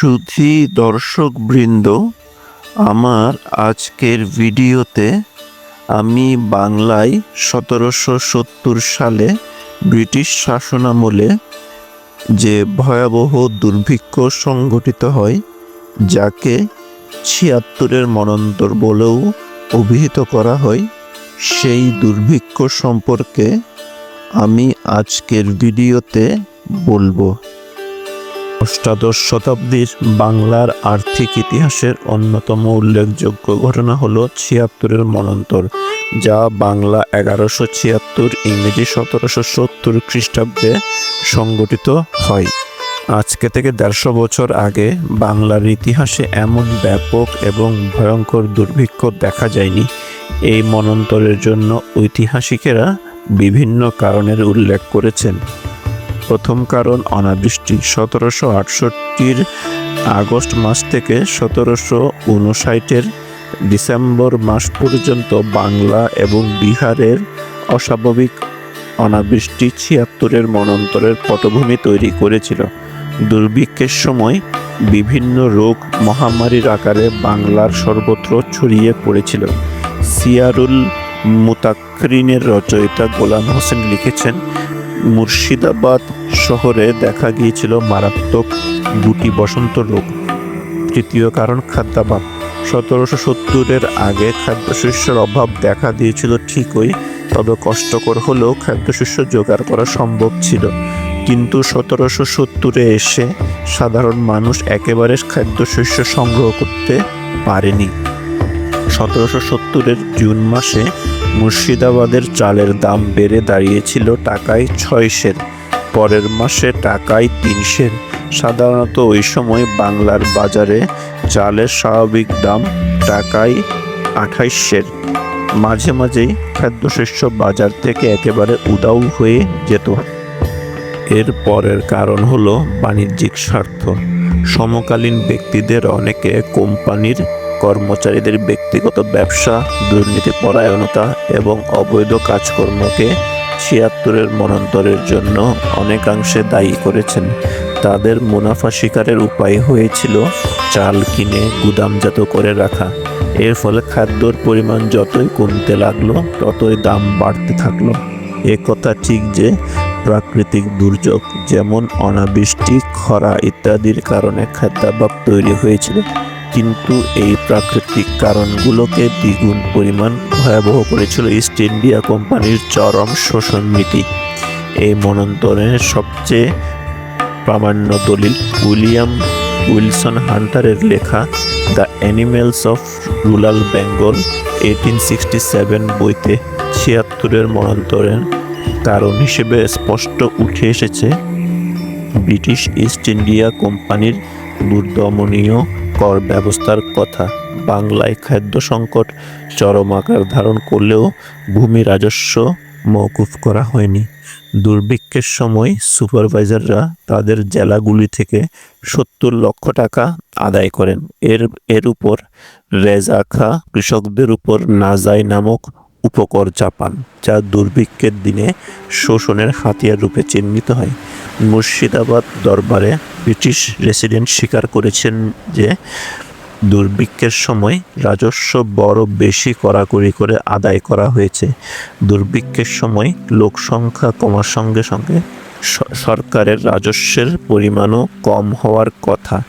সুধী দর্শকবৃন্দ, আমার আজকের ভিডিওতে আমি বাংলায় সতেরোশো সত্তর সালে ব্রিটিশ শাসনামলে যে ভয়াবহ দুর্ভিক্ষ সংঘটিত হয়, যাকে ছিয়াত্তরের মনন্তর বলেও অভিহিত করা হয়, সেই দুর্ভিক্ষ সম্পর্কে আমি আজকের ভিডিওতে বলব। অষ্টাদশ শতাব্দীর বাংলার আর্থিক ইতিহাসের অন্যতম উল্লেখযোগ্য ঘটনা হল ছিয়াত্তরের মনন্তর, যা বাংলা এগারোশো ছিয়াত্তর ইংরেজি সতেরোশো সত্তর খ্রিস্টাব্দে সংগঠিত হয়। আজকে থেকে দেড়শো বছর আগে বাংলার ইতিহাসে এমন ব্যাপক এবং ভয়ঙ্কর দুর্ভিক্ষ দেখা যায়নি। এই মনন্তরের জন্য ঐতিহাসিকেরা বিভিন্ন কারণের উল্লেখ করেছেন। প্রথম কারণ অনাবৃষ্টি। সতেরোশো আটষট্টির আগস্ট মাস থেকে সতেরোশো উনষাটের ডিসেম্বর মাস পর্যন্ত বাংলা এবং বিহারের অস্বাভাবিক অনাবৃষ্টি ছিয়াত্তরের মনন্তরের পটভূমি তৈরি করেছিল। দুর্ভিক্ষের সময় বিভিন্ন রোগ মহামারীর আকারে বাংলার সর্বত্র ছড়িয়ে পড়েছিল। সিয়ারুল মুতাকরিনের রচয়িতা গোলাম হোসেন লিখেছেন, মুর্শিদাবাদ শহরে দেখা গিয়েছিল মারাত্মক দুটি বসন্ত রোগ। তৃতীয় কারণ খাদ্যাভাব। সতেরোশো সত্তরের আগে খাদ্যশস্যের অভাব দেখা দিয়েছিল ঠিকই, তবে কষ্টকর হলেও খাদ্যশস্য জোগাড় করা সম্ভব ছিল। কিন্তু সতেরোশো সত্তরে এসে সাধারণ মানুষ একেবারে খাদ্যশস্য সংগ্রহ করতে পারেনি। সতেরোশো সত্তরের জুন মাসে মুর্শিদাবাদের চালের দাম বেড়ে দাঁড়িয়েছিল টাকায় ছয় সের। পরের মাসে টাকায় তিনশের। সাধারণত ওই সময় বাংলার বাজারে চালের স্বাভাবিক দাম টাকায় আঠাইশের। মাঝে মাঝেই খাদ্যশস্য বাজার থেকে একেবারে উদাও হয়ে যেত। এর পরের কারণ হলো বাণিজ্যিক স্বার্থ। সমকালীন ব্যক্তিদের অনেকে কোম্পানির কর্মচারীদের ব্যক্তিগত ব্যবসা দুর্নীতি পরায়ণতা এবং অবৈধ কাজকর্মকে ছিয়াত্তরের মনান্তরের জন্য অনেকাংশে দায়ী করেছেন। তাদের মুনাফা শিকারের উপায় হয়েছিল চাল কিনে গুদামজাত করে রাখা। এর ফলে খাদ্যর পরিমাণ যতই কমতে লাগল, ততই দাম বাড়তে থাকল। এ কথা ঠিক যে প্রাকৃতিক দুর্যোগ যেমন অনাবৃষ্টি, খরা ইত্যাদির কারণে খাদ্যাভাব তৈরি হয়েছিল কিন্তু এই প্রাকৃতিক কারণগুলোকে দ্বিগুণ পরিমাণ ভয়াবহ করেছিল ইস্ট ইন্ডিয়া কোম্পানির চরম শোষণ নীতি। এই মনন্তরের সবচেয়ে প্রামাণ্য দলিল উইলিয়াম উইলসন হান্টারের লেখা the animals of rural Bengal eighteen sixty seven বইতে ছিয়াত্তরের মনন্তরের কারণ হিসেবে স্পষ্ট উঠে এসেছে। ব্রিটিশ ইস্ট ইন্ডিয়া কোম্পানির দুর্দমনীয় কর ব্যবস্থার কথা। বাংলায় খাদ্য সংকট, চরম আকার ধারণ করলেও ভূমি রাজস্ব মওকুফ করা হয়নি। দুর্ভিক্ষের সময় সুপারভাইজাররা তাদের জেলাগুলি থেকে সত্তর লক্ষ টাকা আদায় করেন। এর এর উপর রেজা খা কৃষকদের উপর নাজাই নামক উপকর চাপান, যা দুর্ভিক্ষের দিনে শোষণের হাতিয়ার রূপে চিহ্নিত হয়। মুর্শিদাবাদ দরবারে ব্রিটিশ রেসিডেন্ট স্বীকার করেছেন যে দুর্ভিক্ষের সময় রাজস্ব বড় বেশি কড়াকড়ি করে আদায় করা হয়েছে। দুর্ভিক্ষের সময় লোক সংখ্যা কমার সঙ্গে সঙ্গে সরকারের রাজস্বের পরিমাণও কম হওয়ার কথা।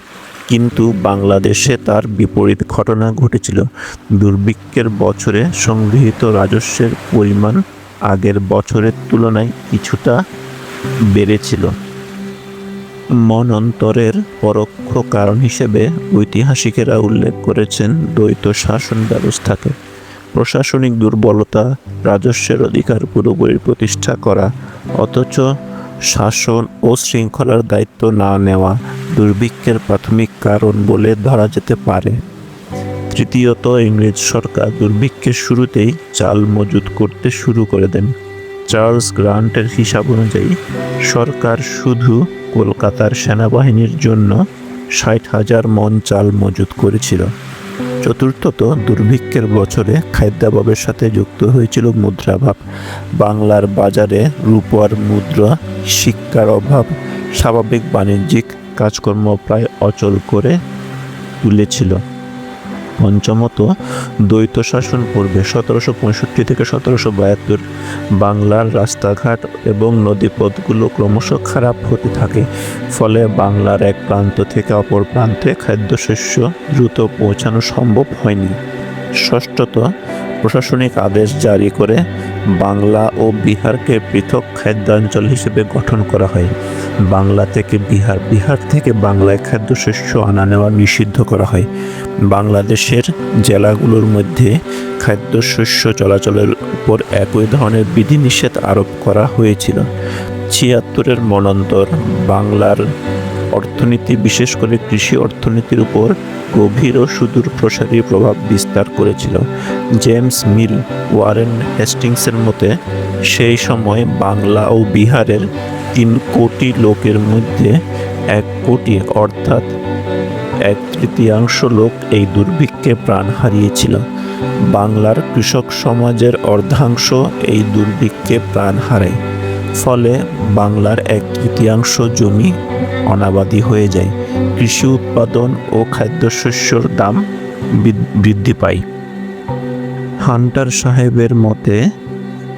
কিন্তু বাংলাদেশে তার বিপরীত ঘটনা ঘটেছিল। দুর্ভিক্ষের বছরে সংগৃহীত রাজস্বের পরিমাণ আগের বছরের তুলনায় কিছুটা বেড়েছিল। মনন্তরের পরোক্ষ কারণ হিসেবে ঐতিহাসিকেরা উল্লেখ করেছেন দ্বৈত শাসন ব্যবস্থাকে। প্রশাসনিক দুর্বলতা, রাজস্বের অধিকার পুরোপুরি প্রতিষ্ঠা করা, অথচ শাসন ও শৃঙ্খলার দায়িত্ব না নেওয়া দুর্ভিক্ষের প্রাথমিক কারণ বলে ধরা যেতে পারে। তৃতীয়ত, ইংরেজ সরকার দুর্ভিক্ষের শুরুতেই চাল মজুত করতে শুরু করে দেন। চার্লস গ্রান্টের হিসাব অনুযায়ী, সরকার শুধু কলকাতার সেনাবাহিনীর জন্য ষাট হাজার মন চাল মজুত করেছিল। চতুর্থত দুর্ভিক্ষের বছরে খাদ্যাভাবের সাথে যুক্ত হয়েছিল মুদ্রাভাব। বাংলার বাজারে রূপার মুদ্রা, শিক্ষার অভাব, স্বাভাবিক বাণিজ্যিক কাজকর্ম প্রায় অচল করে তুলেছিল। পঞ্চমত দ্বৈত শাসন পূর্বে সতেরোশো পঁয়ষট্টি থেকে সতেরোশো বাহাত্তর। বাংলার রাস্তাঘাট এবং নদীপথগুলো ক্রমশ খারাপ হতে থাকে। ফলে বাংলার এক প্রান্ত থেকে অপর প্রান্তে খাদ্যশস্য দ্রুত পৌঁছানো সম্ভব হয়নি। ষষ্ঠত প্রশাসনিক আদেশ জারি করে বাংলা ও বিহারকে পৃথক খাদ্যাঞ্চল হিসেবে গঠন করা হয়। বাংলা থেকে বিহার বিহার থেকে বাংলায় খাদ্যশস্য আনা নেওয়া নিষিদ্ধ করা হয়। বাংলাদেশের জেলাগুলোর মধ্যে খাদ্যশস্য চলাচলের উপর একই ধরনের বিধিনিষেধ আরোপ করা হয়েছিল। ছিয়াত্তরের মনন্তর বাংলার অর্থনীতি, বিশেষ করে কৃষি অর্থনীতির উপর গভীর ও সুদূর প্রসারী প্রভাব বিস্তার করেছিল। জেমস মিল ওয়ারেন হেস্টিংসের মতে, সেই সময় বাংলা ও বিহারের তিন কোটি লোকের মধ্যে এক কোটি, অর্থাৎ এক তৃতীয়াংশ লোক এই দুর্ভিক্ষে প্রাণ হারিয়েছিল। বাংলার কৃষক সমাজের অর্ধাংশ এই দুর্ভিক্ষে প্রাণ হারায়। ফলে বাংলার এক তৃতীয়াংশ জমি অনাবাদি হয়ে যায়। কৃষি উৎপাদন ও খাদ্যশস্যর দাম বৃদ্ধি পায়। হান্টার সাহেবের মতে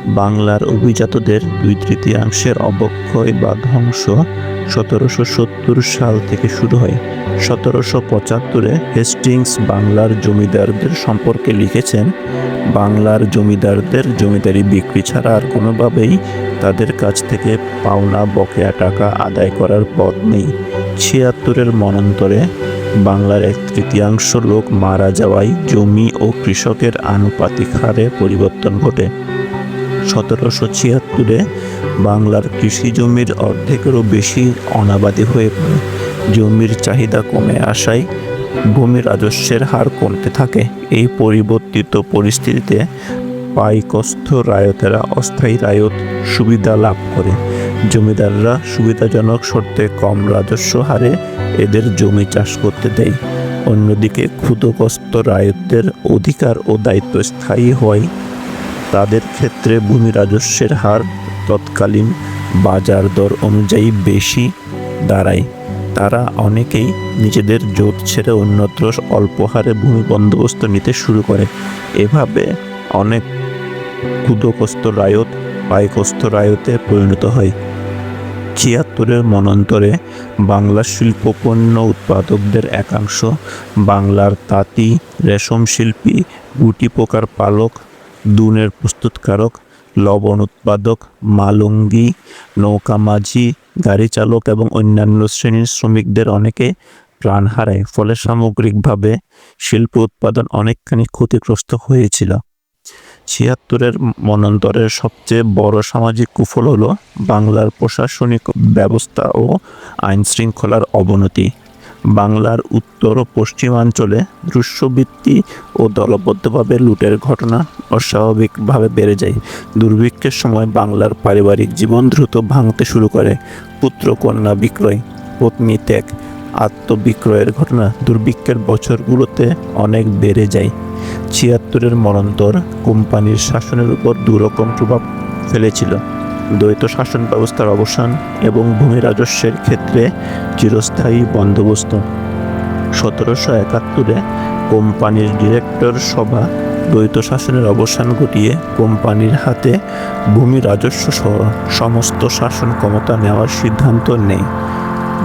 বাংলার অভিজাতদের দুই তৃতীয়াংশের অবক্ষয় বা ধ্বংস সতেরোশো সত্তর সাল থেকে শুরু হয়। সতেরোশো পঁচাত্তরে হেস্টিংস বাংলার জমিদারদের সম্পর্কে লিখেছেন, বাংলার জমিদারদের জমিদারি বিক্রি ছাড়া আর কোনোভাবেই তাদের কাছ থেকে পাওনা, বকেয়া টাকা আদায় করার পথ নেই। ছিয়াত্তরের মনন্তরে বাংলার এক তৃতীয়াংশ লোক মারা যাওয়ায় জমি ও কৃষকের আনুপাতিক হারে পরিবর্তন ঘটে। সতেরোশো ছিয়াত্তরে বাংলার কৃষি জমির অর্ধেকেরও বেশি অনাবাদী হয়ে পড়ে। জমির চাহিদা কমে আসায় ভূমি রাজস্বের হার কমতে থাকে। এই পরিবর্তিত পরিস্থিতিতে পাইকস্থ রায়তেরা অস্থায়ী রায়ত সুবিধা লাভ করে। জমিদাররা সুবিধাজনক শর্তে কম রাজস্ব হারে এদের জমি চাষ করতে দেয়। অন্যদিকে ক্ষুদকস্ত রায়তদের অধিকার ও দায়িত্ব স্থায়ী হয় তাদের ক্ষেত্রে ভূমি রাজস্বের হার তৎকালীন বাজার দর অনুযায়ী বেশি দাঁড়ায়। তারা অনেকেই নিজেদের জোট ছেড়ে অন্যত্র অল্প হারে ভূমি বন্দোবস্ত নিতে শুরু করে। এভাবে অনেক ক্ষুদকস্ত রায়ত পাইকস্থ রায়তে পরিণত হয়। ছিয়াত্তরের মনন্তরে বাংলা শিল্প পণ্য উৎপাদকদের একাংশ বাংলার তাঁতি, রেশম শিল্পী, গুটি পোকার পালক দুনের প্রস্তুতকারক, লবণ উৎপাদক, মালঙ্গি, নৌকা মাঝি, গাড়ি চালক এবং অন্যান্য শ্রেণির শ্রমিকদের অনেকে প্রাণ হারায়। ফলে সামগ্রিকভাবে শিল্প উৎপাদন অনেকখানি ক্ষতিগ্রস্ত হয়েছিল। ছিয়াত্তরের মনন্তরের সবচেয়ে বড় সামাজিক কুফল হলো বাংলার প্রশাসনিক ব্যবস্থা ও আইন শৃঙ্খলার অবনতি। বাংলার উত্তর ও পশ্চিমাঞ্চলে দৃশ্যবৃত্তি ও দলবদ্ধভাবে লুটের ঘটনা অস্বাভাবিকভাবে বেড়ে যায়। দুর্ভিক্ষের সময় বাংলার পারিবারিক জীবন দ্রুত ভাঙতে শুরু করে। পুত্র কন্যা বিক্রয়, পত্নী ত্যাগ, আত্মবিক্রয়ের ঘটনা দুর্ভিক্ষের বছরগুলোতে অনেক বেড়ে যায়। ছিয়াত্তরের মরন্তর কোম্পানির শাসনের উপর দুরকম প্রভাব ফেলেছিল। দ্বৈত শাসন ব্যবস্থার অবসান এবং ভূমি রাজস্বের ক্ষেত্রে চিরস্থায়ী বন্দোবস্ত। সতেরোশো একাত্তরে কোম্পানির ডিরেক্টর সভা দ্বৈত শাসনের অবসান ঘটিয়ে কোম্পানির হাতে ভূমি রাজস্ব সহ সমস্ত শাসন ক্ষমতা নেওয়ার সিদ্ধান্ত নেয়।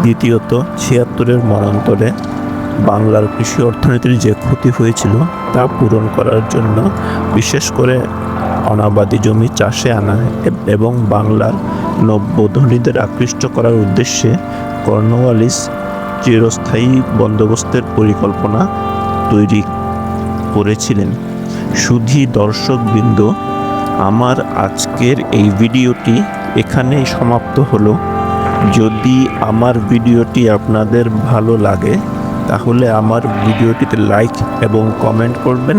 দ্বিতীয়ত, ছিয়াত্তরের মরান্তরে বাংলার কৃষি অর্থনীতির যে ক্ষতি হয়েছিল তা পূরণ করার জন্য বিশেষ করে অনাবাদি জমি চাষে আনা এবং বাংলার নব্যধনীদের আকৃষ্ট করার উদ্দেশ্যে কর্নওয়ালিস চিরস্থায়ী বন্দোবস্তের পরিকল্পনা তৈরি করেছিলেন। শুধু দর্শকবৃন্দ, আমার আজকের এই ভিডিওটি এখানেই সমাপ্ত হলো। যদি আমার ভিডিওটি আপনাদের ভালো লাগে, তাহলে আমার ভিডিওটিতে লাইক এবং কমেন্ট করবেন।